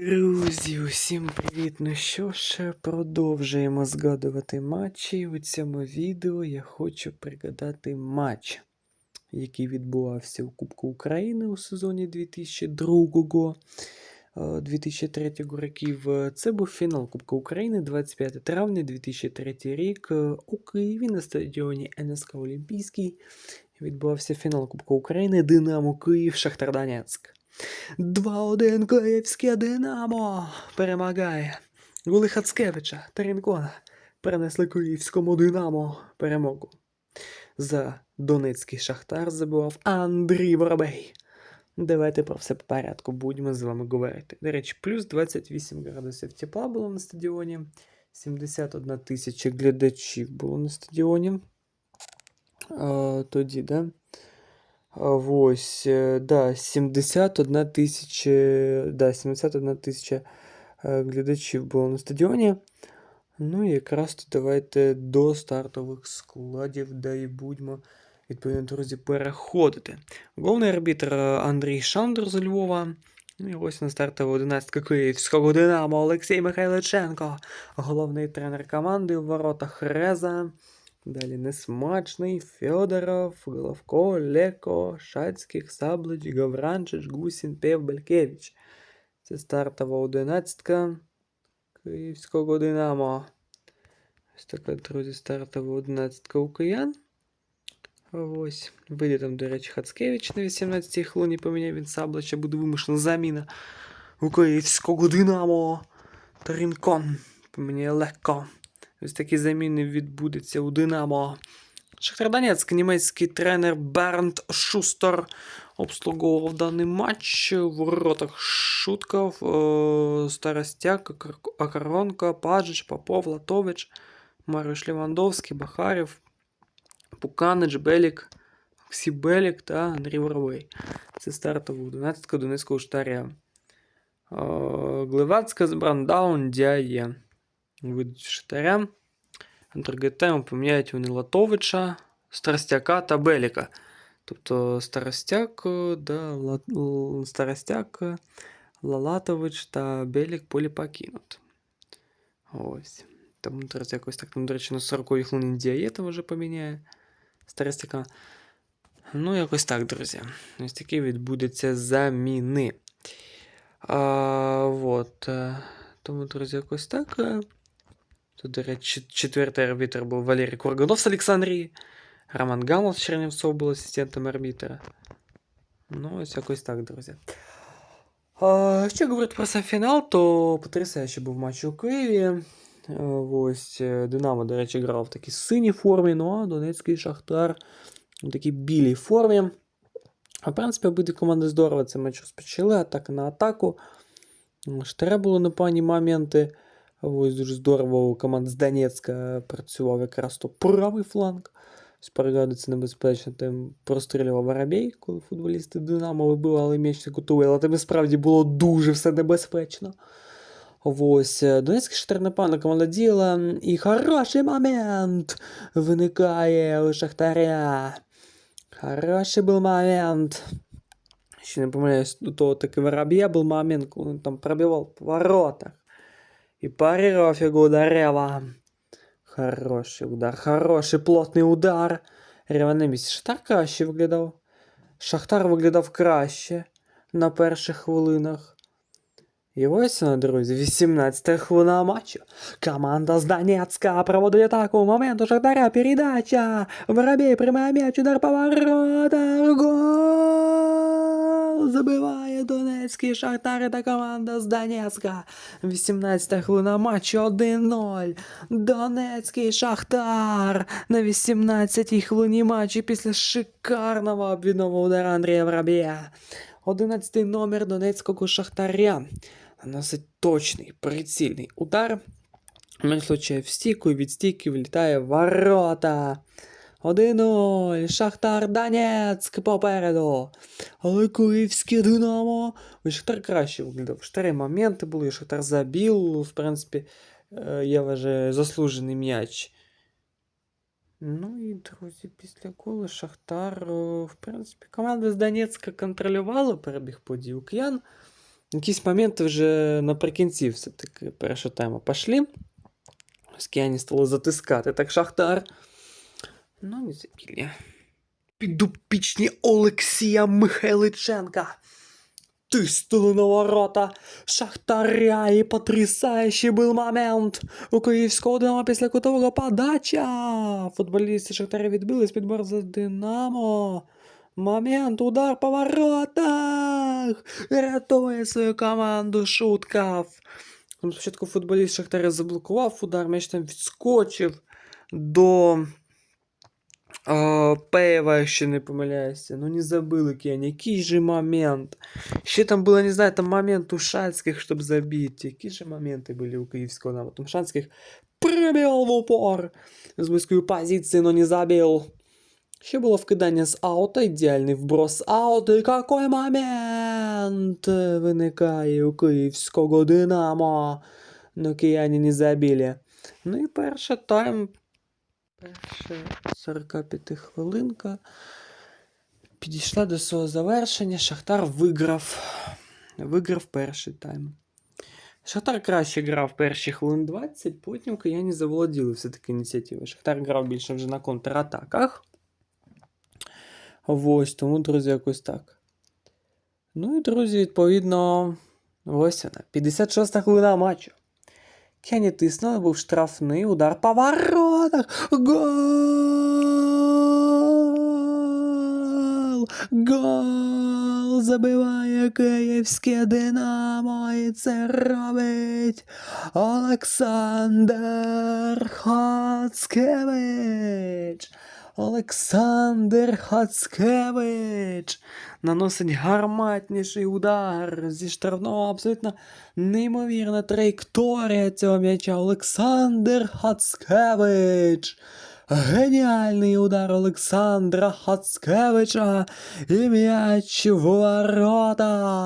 Друзі, усім привіт! Ну що ж, продовжуємо згадувати матчі. У цьому відео я хочу пригадати матч, який відбувався у Кубку України у сезоні 2002 2003 років. Це був фінал Кубка України 25 травня 2003 рік. Е, У Києві на стадіоні НСК Олімпійський відбувався фінал Кубка України Динамо Київ Шахтар Донецьк. 2-1 Київське Динамо перемагає. Голи Хацкевича та Рінкона перенесли київському Динамо перемогу. За Донецький Шахтар забував Андрій Воробей. Давайте про все по порядку будемо з вами говорити. До речі, плюс 28 градусів тепла було на стадіоні. 71 тисяча глядачів було на стадіоні. А, тоді, да? Ось, е, да, 71 тисяча, да, 71 тисяча е, глядачів було на стадіоні. Ну і якраз то давайте до стартових складів, да і будьмо, відповідно, друзі, переходити. Головний арбітр е, Андрій Шандр з Львова. Ну і ось на стартова 11 Київського Динамо Олексій Михайличенко. Головний тренер команди в воротах Реза. Далі Несмачний, Федоров, Головко, Леко, Шацьких, Саблич, Гавранчич, Гусін, Пев, Белькевич. Це стартова одинадцятка Київського Динамо. Ось така, друзі, стартова одинадцятка у киян. Ось. Вийде там, до речі, Хацкевич на 18-й хвилині поміняв він Саблича, буде вимушена заміна у Київського Динамо. Тарінкон поміняє легко. Ось такі заміни відбудеться у Динамо. Шахтар Донецьк, німецький тренер Бернт Шустер обслуговував даний матч. В воротах Шутков, е, Старостяк, Акар- Акаронко, Паджич, Попов, Латович, Мариш Лівандовський, Бахарів, Пуканич, Белік, Белік та Андрій Воробей. Це стартова 11 Донецького штаря. Е, Глевацька з Брандаун Дяє. Вийдуть. Другий тайм поміняють вони Латовича, Старостяка та Беліка. Тобто Старостяк, е, да, Ла- Старостяк, е, Лалатович та Белік полі покинуть. Ось. Тому зараз якось так, там, до речі, на 40 хвилині дієта вже поміняє Старостяка. Ну, якось так, друзі. Ось такі відбудуться заміни. А, вот. е, Тому, друзі, якось так. Тут, до речі, четвертый арбитр был Валерий Курганов с Александрии. Роман Гамов з Чернівцов був асистентом арбітра. Ну, ось якось так, друзі. А, що говорити про сам фінал, то потрясаючий був матч у Києві. Е, Ось е, Динамо, до речі, грав в такій синій формі, ну а Донецький Шахтар у такій білій формі. А в принципі, обидві команди здорово цей матч розпочали, атака на атаку. Штаре було непогані моменти. Ось дуже здорово команд з Донецька працював якраз то правий фланг. Пригадується небезпечно, тим прострілював Воробей, коли футболісти Динамо вибивали м'яч на кутовий, але там і справді було дуже все небезпечно. Ось е, Донецька штар команда діяла, і хороший момент виникає у Шахтаря. Хороший був момент. Ще не помиляюсь, у того таки Воробья був момент, коли він там пробивав по воротах. И парировав его ударила. Хороший удар, хороший плотний удар. Рева на місці. Шахтар краще виглядав. Шахтар виглядав краще на перших хвилинах. І ось вона, друзі, 18 хвилина матчу. Команда з Донецька проводить атаку. Момент у Шахтаря, передача. Воробей, прямий м'яч, удар по. Гол! Забиває Донецький Шахтар та команда з Донецька. 18-та хвилина матчу 1-0. Донецький Шахтар на 18-й хвилині матчу після шикарного обвідного удара Андрія Воробія. 11-й номер Донецького Шахтаря наносить точний прицільний удар. М'яч влучає в стійку і від стійки влітає в ворота. 1-0. Шахтар Донецьк попереду. Але Київське Динамо. Шахтар краще виглядав. Штари моменти були, Шахтар забив. В принципі, е, я вважаю, заслужений м'яч. Ну і, друзі, після кола Шахтар, е, в принципі, команда з Донецька контролювала перебіг подій у киян. Якісь моменти вже наприкінці все-таки першого тайму пішли. Скіяні стало затискати. Так Шахтар. Ну, не забили. Підопічні Олексія Михайличенка. Тиснули на ворота Шахтаря і потрясаючий був момент. У Київського Динамо після кутового подача. Футболісти Шахтаря відбились під борза Динамо. Момент, удар по воротах. Рятує свою команду Шуткав. Спочатку футболіст Шахтаря заблокував удар, м'яч там відскочив до а, Пеєва, якщо не помиляюся. Ну не забили Кені. Який же момент. Ще там було, не знаю, там момент у Шацьких, щоб забити. Які же моменти були у київського навіть. Там Шацьких пробив в упор з близької позиції, но не забив. Ще було вкидання з аута, ідеальний вброс аут. І який момент виникає у київського Динамо. Но кияні не забили. Ну і перший тайм. Перша 45 хвилинка. Підійшла до свого завершення. Шахтар виграв. Виграв перший тайм. Шахтар краще грав перші хвилин 20, потім кияні заволоділи все-таки ініціативою. Шахтар грав більше вже на контратаках. Ось, тому, друзі, якось так. Ну і, друзі, відповідно, ось вона. 56 хвилина матчу. Кені тиснули, був штрафний удар по воротах. Гол! Гол! Забиває київське Динамо, і це робить Олександр Хацкевич. Олександр Хацкевич наносить гарматніший удар зі штрафного абсолютно неймовірна траєкторія цього м'яча. Олександр Хацкевич. Геніальний удар Олександра Хацкевича і м'яч в воротах.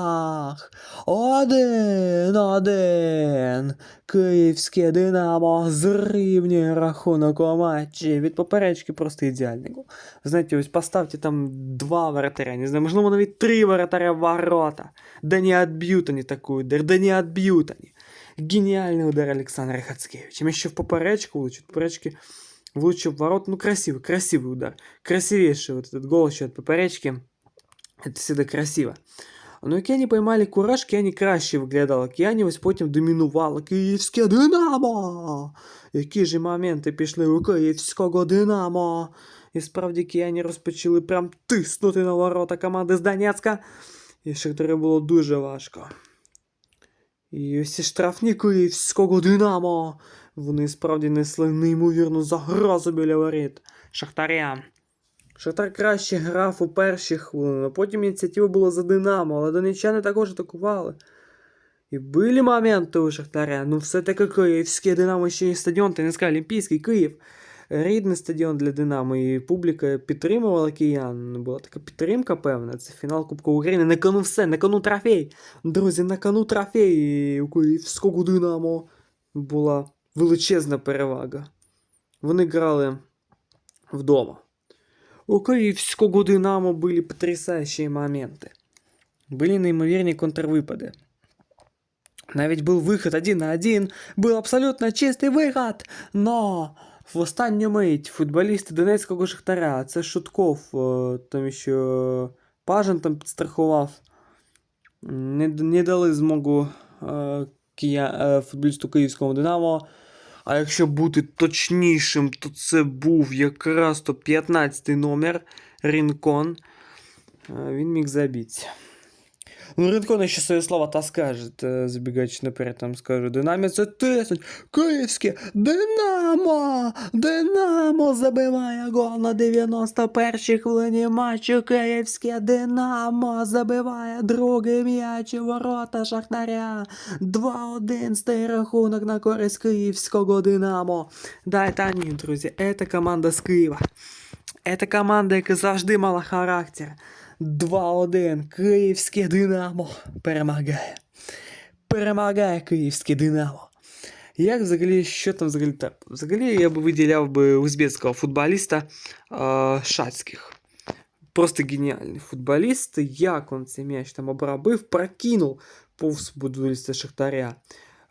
Один один. Київське Динамо зрівнює рахунок у матчі. Від поперечки просто ідеальний гол. Знаєте, ось поставте там два воротаря, не знаю, можливо, навіть три воротаря в ворота. Да не отбьют они такой удар, да не отбьют они. Гениальный удар Александра Хацкевича. Еще в поперечку влучит, поперечки влучил в ворот. Ну, красивый, красивый удар. Красивейший вот этот гол еще от поперечки. Это всегда красиво. Ну і Кені поймали кураж, Кені краще виглядало. Кені ось потім домінувало київське Динамо. Які ж моменти пішли у київського Динамо. І справді Кіяні розпочали прям тиснути на ворота команди з Донецька. І Шахтарю було дуже важко. І ось ці штрафні київського Динамо. Вони справді несли неймовірну загрозу біля воріт. Шахтаря. Шахтар краще грав у перші хвилини, потім ініціатива була за Динамо, але донеччани також атакували. І були моменти у Шахтаря, ну все-таки київське Динамо ще й стадіон, ти не скажу, Олімпійський Київ. Рідний стадіон для Динамо, і публіка підтримувала киян. Була така підтримка, певна. Це фінал Кубку України. На кону все, на кону трофей. Друзі, на кону трофей у київського Динамо була величезна перевага. Вони грали вдома. У київського Динамо були потрясаючі моменти. Були неймовірні контрвипади. Навіть був вихід один на один, був абсолютно чистий вихід, но в останню мить футболісти Донецького Шахтаря, це Шутков, е, там ще Пажин там підстрахував, не, не дали змогу е, кия, е, футболісту Київського Динамо. А якщо бути точнішим, то це був якраз то 15 номер Рінкон. Е, Він міг забити. Ну, Ринкон ще своє слова та скаже, та, забігаючи наперед, там скаже, Динамі це тиснуть, київське, Динамо, Динамо забиває гол на 91-й хвилині матчу, київське Динамо забиває другий м'яч у ворота Шахтаря, 2-1 стає рахунок на користь київського Динамо. Да, та ні, друзі, це команда з Києва. Це команда, яка завжди мала характер. 2-1. Київське Динамо перемагає. Перемагає Київське Динамо. Як взагалі, що там взагалі так? Взагалі я би виділяв би узбецького футболіста е, Шацьких. Просто геніальний футболіст. Як він цей м'яч там обробив, прокинув. повз будівництва Шахтаря.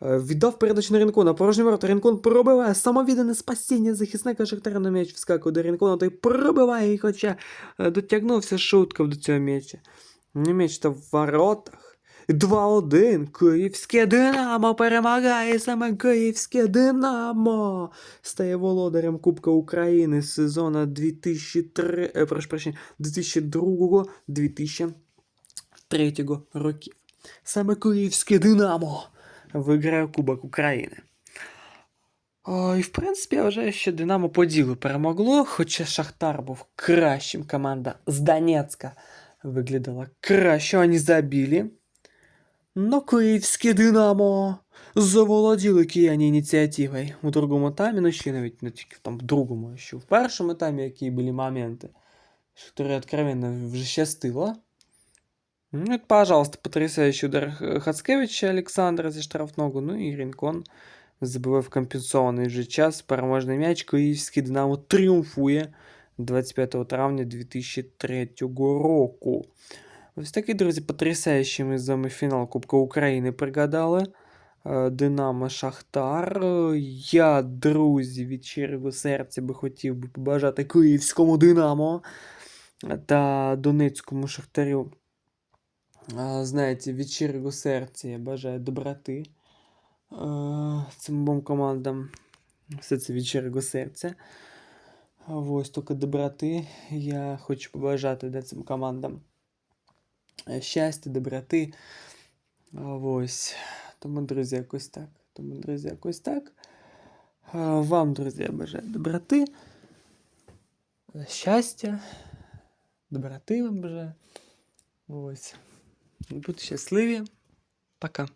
Е, Віддав передачу на Рінкона, порожній ворота, Рінкон пробиває, самовіддане спасіння захисника Шахтаря на м'яч вскакує до Рінкона, той пробиває, і хоча е, дотягнувся шутка до цього м'яча. М'яч та в воротах. 2-1. Київське Динамо перемагає саме Київське Динамо. Стає володарем Кубка України сезону 2003, е, прошу прощення, 2002-2003 років. Саме Київське Динамо виграє Кубок України. О, і в принципі, я вважаю, що Динамо по ділу перемогло, хоча Шахтар був кращим. Команда з Донецька виглядала краще, вони забили. Но київське Динамо заволоділи кияні ініціативою у другому таймі, ну ще навіть не тільки в там в другому, ще в першому таймі, які були моменти, які откровенно вже щастило. Ну, это, пожалуйста, потрясающий удар Хацкевича Олександра зі штрафного, ну і Рінкон забиває в компенсований вже час переможний м'яч. Київський Динамо тріумфує 25 травня 2003 року. Ось такий, друзі, потрясаючий ми з вами фінал Кубка України пригадали. Е, Динамо Шахтар. Я, друзі, від щирого серця би хотів би побажати Київському Динамо та Донецькому Шахтарю. Знаєте, від щирого серця я бажаю доброти цим обом командам. Все це від щирого серця. Ось тільки доброти. Я хочу побажати да, цим командам щастя, доброти. Ось. Тому, друзі, якось так. Тому, друзі, якось так. Вам, друзі, я бажаю доброти, щастя, доброти вам бажаю. Ось. Будьте щасливі. Пока.